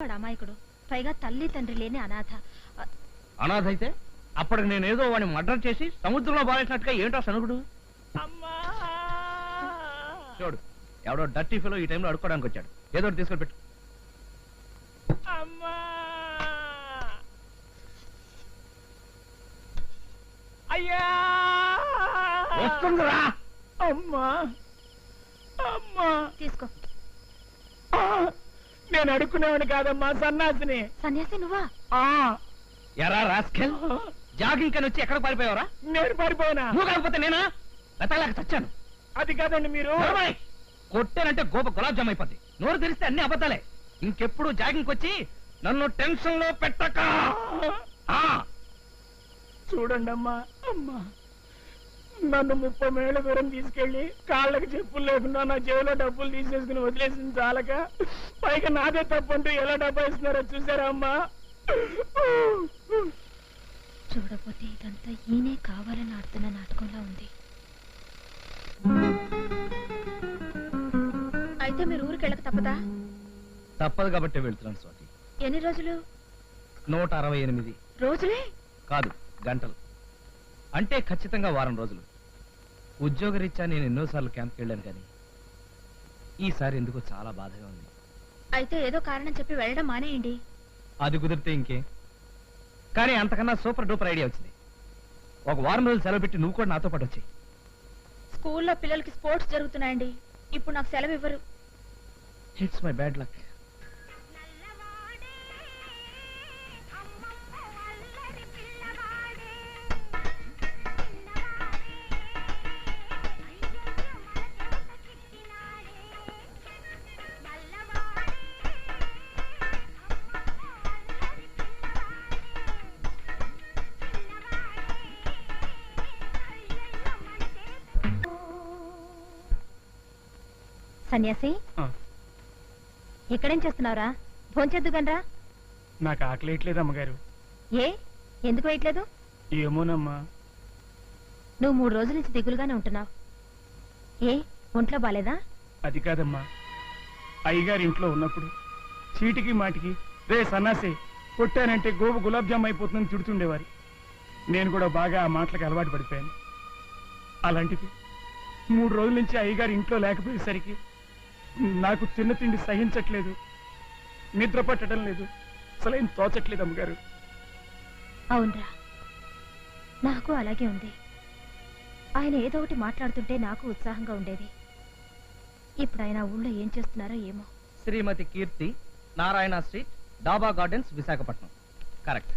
వాడు అమాయకుడు. పైగా తల్లి తండ్రి లేని అనాథ. అనాథ అయితే అప్పటికి నేను ఏదో వాడిని మర్డర్ చేసి సముద్రంలో బారేసినట్టుగా ఏంటో సనుగుడు? అమ్మా! చూడు ఎవడో డర్టీ ఫిలో ఈ టైంలో అడుక్కోవడానికి వచ్చాడు. ఏదో తీసుకొని పెట్టు. అమ్మా! అయ్యా! వస్తుందిరా! అమ్మా! అమ్మా! తీసుకో. నేను అడుక్కునేవాడిని కాదమ్మా సన్నాసిని. సన్యాసి నువ్వా? ఆ, ఎరా రాస్కెల్ జాగింగ్ కని వచ్చి ఎక్కడ పారిపోయావరా? నేను పారిపోయినా? నువ్వు కాకపోతే నేనా? వెతలేక చచ్చాను. అది కాదండి మీరు! కొట్టానంటే గోప గులాబ్ జామ్ అయిపోద్ది. నోరు తెరిస్తే అన్ని అబద్ధాలే. ఇంకెప్పుడు జాగింగ్ వచ్చి నన్ను టెన్షన్లో పెట్టక. ఆ. చూడండి అమ్మా అమ్మా. నన్ను ముప్పై మేళ్ళ దూరం తీసుకెళ్ళి కాళ్ళకి చెప్పులు లేకుండా నా జేబులో డబ్బులు తీసేసుకుని వదిలేసింది చాలక. పైగా నాదే తప్పంటూ ఎలా డబ్బా ఇస్తున్నారో చూసారా అమ్మా? చూడపోతే ఇదంతా ఈయనే కావాలని ఆడుతున్న నాటకంలా ఉంది. అయితే మీరు ఊరికి వెళ్ళక తప్పదా? తప్పదు కాబట్టి వెళ్తున్నాను స్వాతి. ఎన్ని రోజులు? నూట అరవై ఎనిమిది. రోజులే? కాదు గంటలు. అంటే ఖచ్చితంగా వారం రోజులు. ఉద్యోగరీత్యా నేను ఎన్నోసార్లు క్యాంప్కి వెళ్ళాను కానీ ఈసారి ఎందుకో చాలా బాధగా ఉంది. అయితే ఏదో కారణం చెప్పి వెళ్ళడం మానేయండి. అది కుదిరితే ఇంకే? కానీ అంతకన్నా సూపర్ డూపర్ ఐడియా వచ్చింది. ఒక వారం రోజులు సెలవు పెట్టి నువ్వు కూడా నాతో పాటు వచ్చి స్కూల్లో పిల్లలకి స్పోర్ట్స్ జరుగుతున్నాయండి. ఇప్పుడు నాకు సెలవు ఇవ్వరు. ఇట్స్ మై బ్యాడ్ లక్ సన్యాసి ఇక్కడేం చేస్తున్నావురా? భోంచేద్దు గనరా నాకు ఆకలేయట్లేదు అమ్మగారు. ఏ? ఎందుకు వేయట్లేదు? ఏమోనమ్మా. నువ్వు మూడు రోజుల నుంచి దిగులుగానే ఉంటున్నావు. ఏ? ఒంట్లో బాలేదా? అది కాదమ్మా. అయ్యగారి ఇంట్లో ఉన్నప్పుడు చీటికి మాటికి రే సన్నాసి కొట్టానంటే గోవు గులాబ్ జామ్ అయిపోతుందని తిడుతుండేవారు. నేను కూడా బాగా ఆ మాటలకు అలవాటు పడిపోయాను. అలాంటిది మూడు రోజుల నుంచి అయ్యగారి ఇంట్లో లేకపోయేసరికి నాకు తిన్న తిండి సహించట్లేదు. నిద్ర పట్టడం లేదు. అసలేం తోచట్లేదు అమ్మగారు. అవునరా. నాకు అలాగే ఉంది. ఆయన ఏదో ఒకటి మాట్లాడుతుంటే నాకు ఉత్సాహంగా ఉండేది. ఇప్పుడు ఆయన ఊళ్ళో ఏం చేస్తున్నారో ఏమో. Shrimati Keerthi Narayana Street Daba Gardens Visakhapatnam. Correct.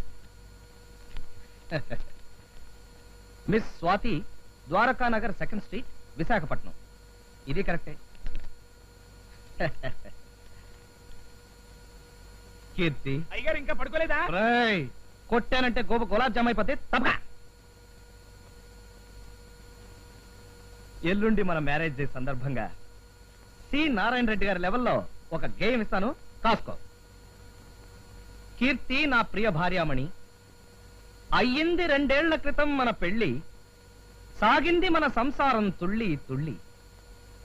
Miss Swathi Dwaraka Nagar Second Street Visakhapatnam. ఇది కరెక్టే. కీర్తి. అయ్యగారు ఇంకా పడుకోలేదా? రేయ్, కొట్టానంటే గోప గులాబ్ జామ్ అయిపోతే తప్పక. ఎల్లుండి మన మ్యారేజ్ డే సందర్భంగా సి నారాయణ రెడ్డి గారి లెవెల్లో ఒక గేమ్ ఇస్తాను. కాసుకో. కీర్తి నా ప్రియ భార్యామణి అయ్యింది రెండేళ్ళ క్రితం మన పెళ్ళి సాగింది మన సంసారం తుళ్ళి తుళ్ళి.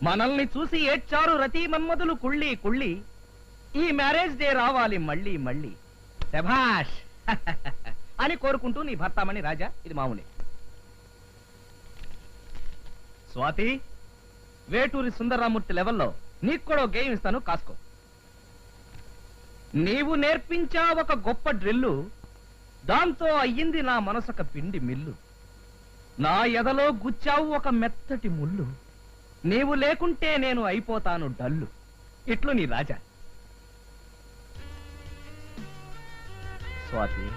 మనల్ని చూసి ఏడ్చారు రతి మన్మధులు కుళ్ళి కుళ్ళి. ఈ మ్యారేజ్ డే రావాలి మళ్ళీ మళ్ళీ. శభాష్. అని కోరుకుంటూ నీ భర్తామణి రాజా ఇది మామూలే స్వాతి వేటూరి సుందరరామూర్తి లెవెల్లో నీకు కూడా గేమ్ ఇస్తాను కాసుకో. నీవు నేర్పించా ఒక గొప్ప డ్రిల్లు దాంతో అయ్యింది నా మనసొక పిండి మిల్లు. నా ఎదలో గుచ్చావు ఒక మెత్తటి ముళ్ళు నీవు లేకుంటే నేను అయిపోతాను డల్లు. ఇట్లు నీ రాజా. స్వాతి.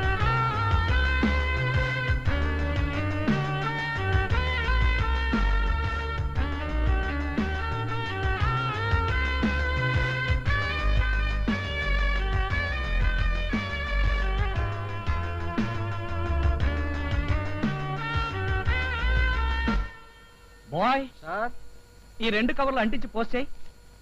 బాయ్ సార్ ఈ రెండు కవర్లు అంటించి పోస్ట్ చేయి.